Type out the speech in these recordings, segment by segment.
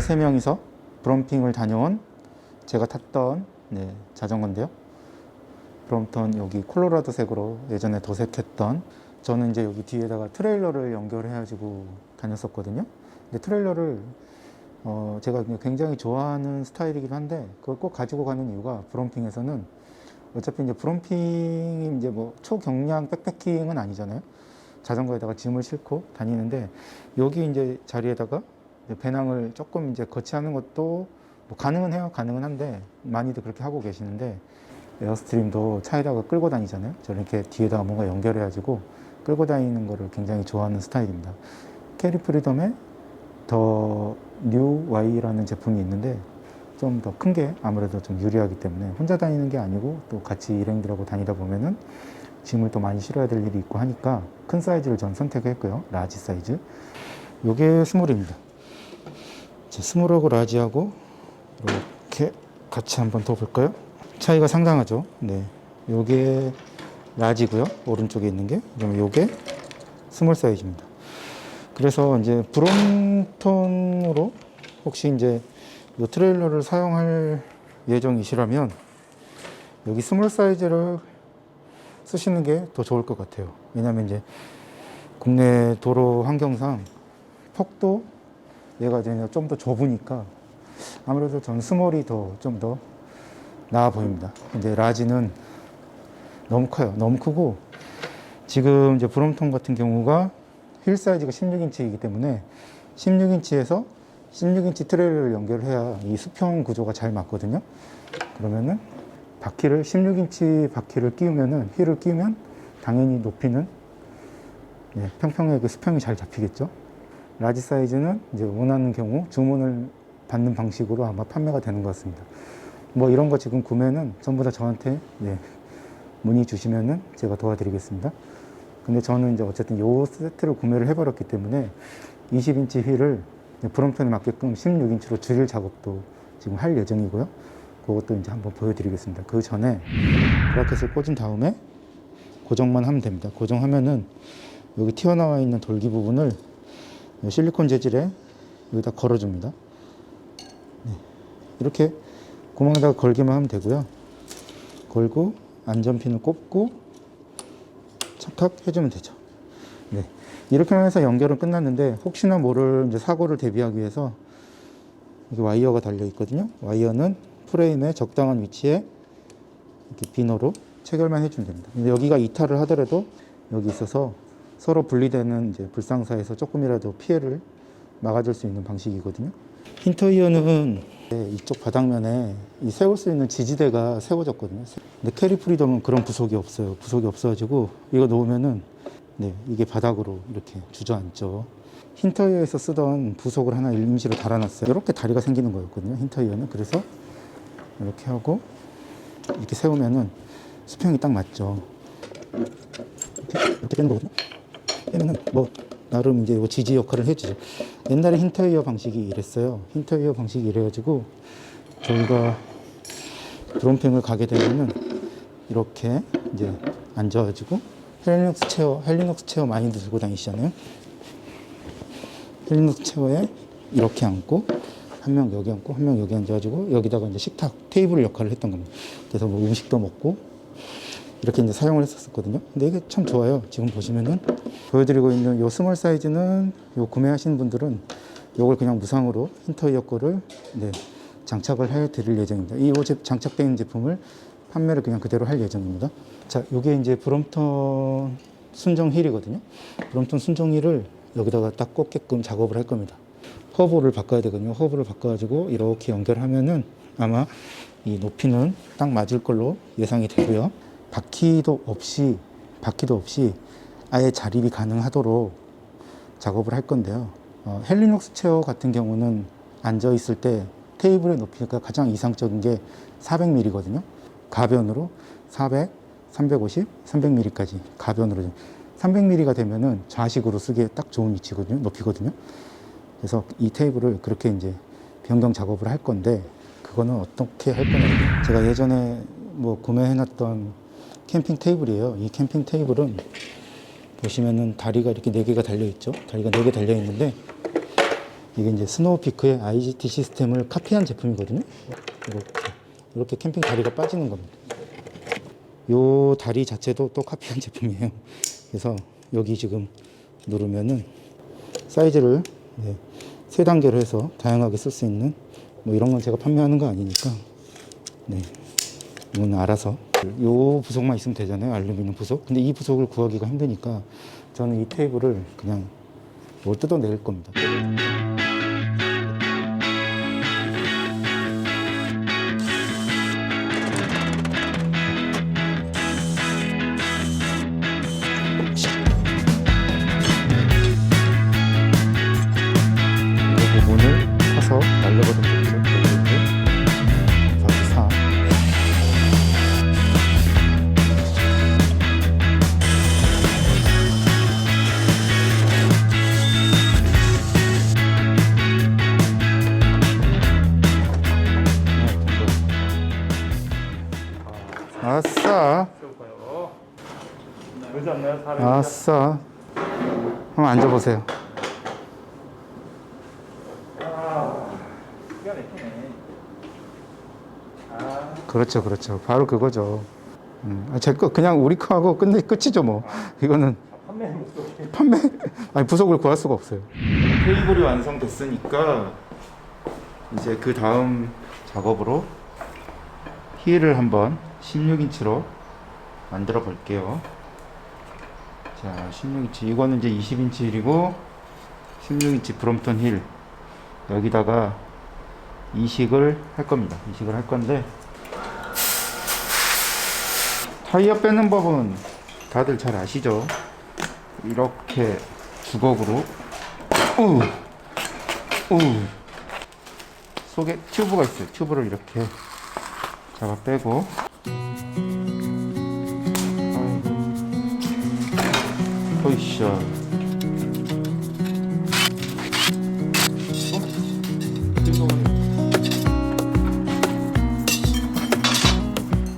세 명이서 브럼핑을 다녀온 제가 탔던 네, 자전거인데요. 브럼턴 여기 콜로라도색으로 예전에 도색했던 저는 이제 여기 뒤에다가 트레일러를 연결해가지고 다녔었거든요. 근데 트레일러를 어, 제가 굉장히 좋아하는 스타일이기도 한데 그걸 꼭 가지고 가는 이유가 브럼핑에서는 어차피 이제 브럼핑이 이제 뭐 초경량 백패킹은 아니잖아요. 자전거에다가 짐을 싣고 다니는데 여기 이제 자리에다가 배낭을 조금 이제 거치하는 것도 뭐 가능은 해요. 가능은 한데 많이들 그렇게 하고 계시는데 에어스트림도 차에다가 끌고 다니잖아요. 저는 이렇게 뒤에다가 뭔가 연결해가지고 끌고 다니는 거를 굉장히 좋아하는 스타일입니다. 캐리 프리덤의 더뉴 Y라는 제품이 있는데 좀 더 큰 게 아무래도 좀 유리하기 때문에 혼자 다니는 게 아니고 또 같이 일행들하고 다니다 보면은 짐을 또 많이 실어야 될 일이 있고 하니까 큰 사이즈를 전 선택했고요. 라지 사이즈. 요게 스몰입니다. 자, 스몰하고 라지하고 이렇게 같이 한번 더 볼까요? 차이가 상당하죠. 네. 요게 라지고요. 오른쪽에 있는 게. 그다음에 요게 스몰 사이즈입니다. 그래서 이제 브롬톤으로 혹시 이제 이 트레일러를 사용할 예정이시라면 여기 스몰 사이즈를 쓰시는 게 더 좋을 것 같아요. 왜냐하면 이제 국내 도로 환경상 폭도 얘가 이제 좀더 좁으니까 아무래도 전 스몰이 더 좀 더 나아 보입니다. 근데 라지는 너무 커요. 너무 크고 지금 이제 브롬톤 같은 경우가 휠 사이즈가 16인치이기 때문에 16인치에서 16인치 트레일러를 연결해야 이 수평 구조가 잘 맞거든요. 그러면은 바퀴를 16인치 바퀴를 끼우면은 휠을 끼우면 당연히 높이는 네, 평평하게 수평이 잘 잡히겠죠. 라지 사이즈는 이제 원하는 경우 주문을 받는 방식으로 아마 판매가 되는 것 같습니다. 뭐 이런 거 지금 구매는 전부 다 저한테 네, 문의 주시면은 제가 도와드리겠습니다. 근데 저는 이제 어쨌든 요 세트를 구매를 해버렸기 때문에 20인치 휠을 브럼턴에 맞게끔 16인치로 줄일 작업도 지금 할 예정이고요. 그것도 이제 한번 보여드리겠습니다. 그 전에 브라켓을 꽂은 다음에 고정만 하면 됩니다. 고정하면은 여기 튀어나와 있는 돌기 부분을 실리콘 재질에 여기다 걸어줍니다. 네. 이렇게 구멍에다가 걸기만 하면 되고요. 걸고 안전핀을 꼽고 착착 해주면 되죠. 네. 이렇게 해서 연결은 끝났는데 혹시나 모를 사고를 대비하기 위해서 이렇게 와이어가 달려 있거든요. 와이어는 프레임의 적당한 위치에 이렇게 비너로 체결만 해주면 됩니다. 근데 여기가 이탈을 하더라도 여기 있어서 서로 분리되는 이제 불상사에서 조금이라도 피해를 막아줄 수 있는 방식이거든요. 힌터이어는 이쪽 바닥면에 이 세울 수 있는 지지대가 세워졌거든요. 근데 캐리 프리덤은 그런 부속이 없어요. 부속이 없어가지고 이거 놓으면은 네, 이게 바닥으로 이렇게 주저앉죠. 힌터이어에서 쓰던 부속을 하나 임시로 달아놨어요. 이렇게 다리가 생기는 거였거든요. 힌터이어는 그래서 이렇게 하고 이렇게 세우면은 수평이 딱 맞죠. 이렇게, 이렇게 빼는 거거든요. 빼면은 뭐 나름 이제 뭐 지지 역할을 해주죠. 옛날에 힌터이어 방식이 이랬어요. 힌터이어 방식이 이래가지고 저희가 드럼핑을 가게 되면은 이렇게 이제 앉아가지고 헬리녹스 체어, 헬리녹스 체어 많이 들고 다니시잖아요. 헬리녹스 체어에 이렇게 앉고 한 명 여기 앉고 한 명 여기 앉아가지고 여기다가 이제 식탁 테이블 역할을 했던 겁니다. 그래서 뭐 음식도 먹고 이렇게 이제 사용을 했었거든요. 근데 이게 참 좋아요. 지금 보시면은 보여드리고 있는 요 스몰 사이즈는 요 구매하신 분들은 요걸 그냥 무상으로 힌터 이어 거를 네, 장착을 해 드릴 예정입니다. 이 있는 제품을 판매를 그냥 그대로 할 예정입니다. 자, 요게 이제 브롬턴 순정 힐이거든요. 브롬턴 순정 힐을 여기다가 딱 꽂게끔 작업을 할 겁니다. 허브를 바꿔야 되거든요. 허브를 바꿔가지고 이렇게 연결하면은 아마 이 높이는 딱 맞을 걸로 예상이 되고요. 바퀴도 없이 바퀴도 없이 아예 자립이 가능하도록 작업을 할 건데요. 어, 헬리녹스 체어 같은 경우는 앉아 있을 때 테이블의 높이가 가장 이상적인 게 400mm거든요. 가변으로 400, 350, 300mm까지 가변으로 300mm가 되면은 좌식으로 쓰기에 딱 좋은 위치거든요. 높이거든요. 그래서 이 테이블을 그렇게 이제 변경 작업을 할 건데 그거는 어떻게 할 거냐. 제가 예전에 뭐 구매해놨던 캠핑 테이블이에요. 이 캠핑 테이블은 보시면은 다리가 이렇게 네 개가 달려 있죠. 다리가 네 개 달려 있는데 이게 이제 스노우피크의 IGT 시스템을 카피한 제품이거든요. 이렇게 이렇게 캠핑 다리가 빠지는 겁니다. 요 다리 자체도 또 카피한 제품이에요. 그래서 여기 지금 누르면은 사이즈를 네, 세 단계로 해서 다양하게 쓸 수 있는 뭐 이런 건 제가 판매하는 거 아니니까 네 이건 알아서 요 부속만 있으면 되잖아요 알루미늄 부속. 근데 이 부속을 구하기가 힘드니까 저는 이 테이블을 그냥 뭘 뜯어낼 겁니다 아싸. 한번 앉아보세요. 기가 막히네. 아, 그렇죠 그렇죠. 바로 그거죠. 음, 아, 제거 그냥 우리 거하고 끝내 끝이죠 뭐. 이거는 판매. 판매 아니 부속을 구할 수가 없어요. 테이블이 완성됐으니까 이제 그 다음 작업으로 힐을 한번 16인치로 만들어 볼게요. 자 16인치. 이거는 이제 20인치 힐이고 16인치 브롬톤 힐. 여기다가 이식을 할 겁니다. 이식을 할 건데 타이어 빼는 법은 다들 잘 아시죠? 이렇게 주걱으로 우, 우. 속에 튜브가 있어요. 튜브를 이렇게 잡아 빼고 어이샤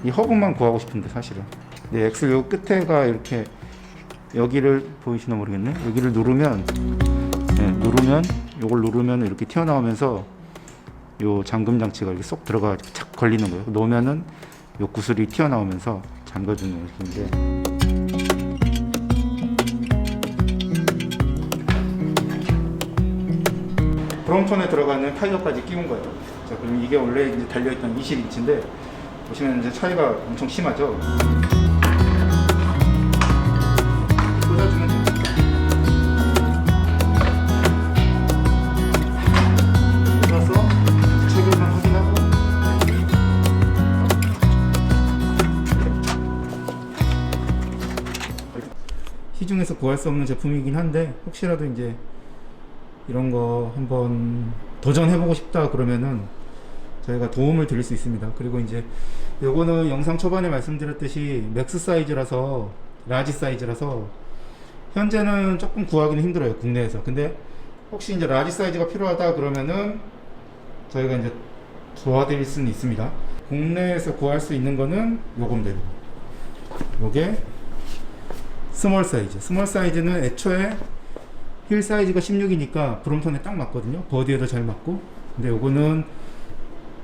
이 허브만 구하고 싶은데 사실은 네, 엑셀 요 끝에가 이렇게 여기를 보이시나 모르겠네. 여기를 누르면 네, 누르면 요걸 누르면 이렇게 튀어나오면서 요 잠금 장치가 이렇게 쏙 들어가 착 걸리는 거예요. 놓으면은 요 구슬이 튀어나오면서 잠궈주는 것인데 브롬톤에 들어가는 타이어까지 끼운 거예요. 자, 그럼 이게 원래 이제 달려있던 20인치인데 보시면 이제 차이가 엄청 심하죠. 시중에서 구할 수 없는 제품이긴 한데 혹시라도 이제 이런 거 한번 도전해보고 싶다 그러면은 저희가 도움을 드릴 수 있습니다. 그리고 이제 요거는 영상 초반에 말씀드렸듯이 맥스 사이즈라서 라지 사이즈라서 현재는 조금 구하기는 힘들어요 국내에서. 근데 혹시 이제 라지 사이즈가 필요하다 그러면은 저희가 이제 도와드릴 수는 있습니다. 국내에서 구할 수 있는 거는 요겁니다. 요게 스몰 사이즈. 스몰 사이즈는 애초에 힐 사이즈가 16이니까 브롬톤에 딱 맞거든요. 버디에도 잘 맞고. 근데 요거는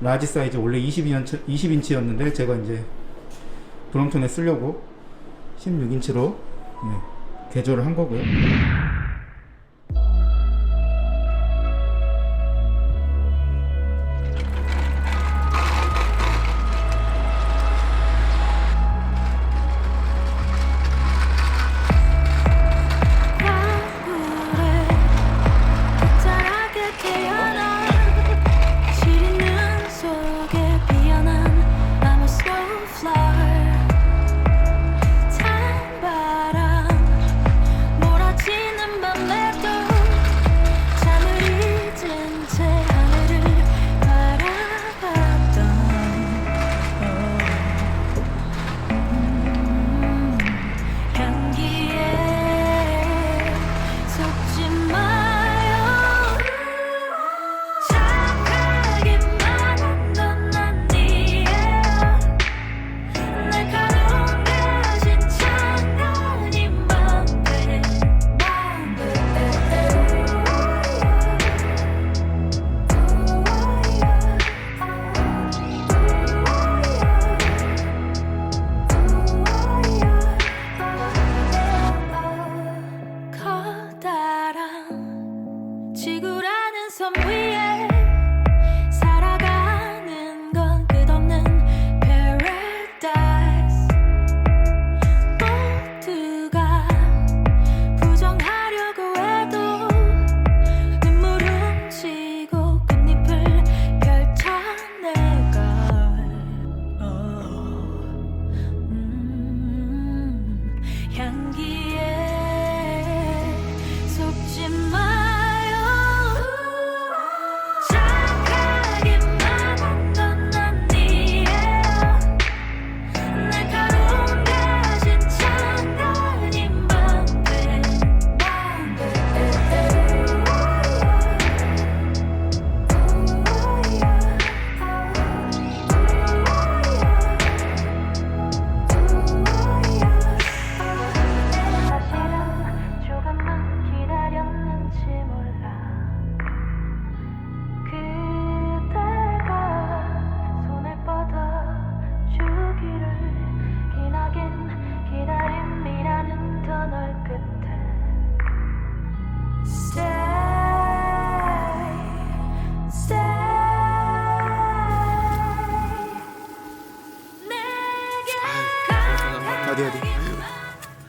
라지 사이즈 원래 22인치, 20인치였는데 제가 이제 브롬톤에 쓰려고 16인치로 네, 개조를 한 거고요.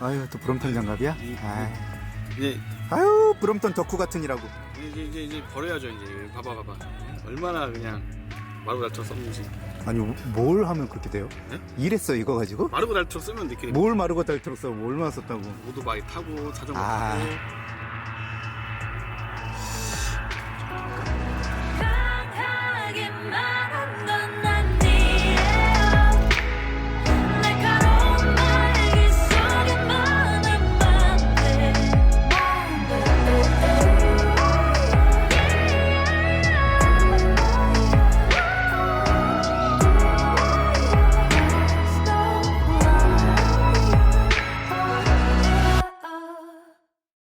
아유 또 브롬톤 장갑이야? 아, 이제 아유 브롬톤 덕후 같으니라고. 이제 이제 이제 버려야죠 이제 봐봐 봐봐 얼마나 그냥 마르고 달처럼 썼는지 아니 뭘 하면 그렇게 돼요? 네? 이랬어 이거 가지고? 마르고 달처럼 쓰면 느끼는 뭘 마르고 달트로 써? 뭘? 모두 많이 타고 자전거 아. 타고